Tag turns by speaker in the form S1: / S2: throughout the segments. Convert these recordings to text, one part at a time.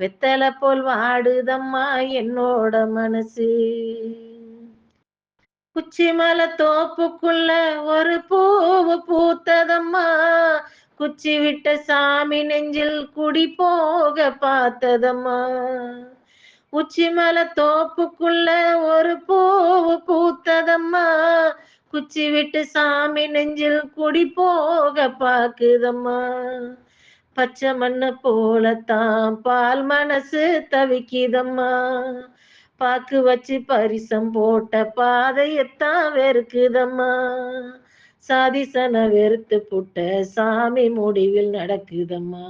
S1: வெத்தலை போல் வாடுதம்மா என்னோட மனசு. குச்சிமலை தோப்புக்குள்ள ஒரு பூவு பூத்ததம்மா. குச்சி விட்ட சாமி நெஞ்சில் குடி போக பார்த்ததம்மா. உச்சிமலை தோப்புக்குள்ள ஒரு பூவு பூத்ததம்மா. குச்சி விட்டு சாமி நெஞ்சில் குடி போக பாக்குதம்மா பச்சை மண்ண போலத்தான் பால் மனசு தவிக்குதம்மா. பாக்கு வச்சு பரிசம் போட்ட பாதையத்தான் வெறுக்குதம்மா. சாதிசன வெறுத்து புட்ட சாமி முடிவில் நடக்குதம்மா.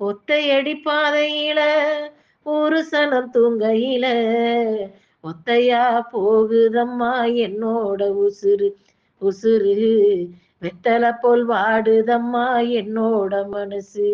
S1: ஒத்தையடி பாதையில ஒரு சனம் தூங்கையில ஒத்தையா போகுதம்மா என்னோட உசுறு. உசுறு. வெத்தலை போல் வாடுதம்மா என்னோட மனசு.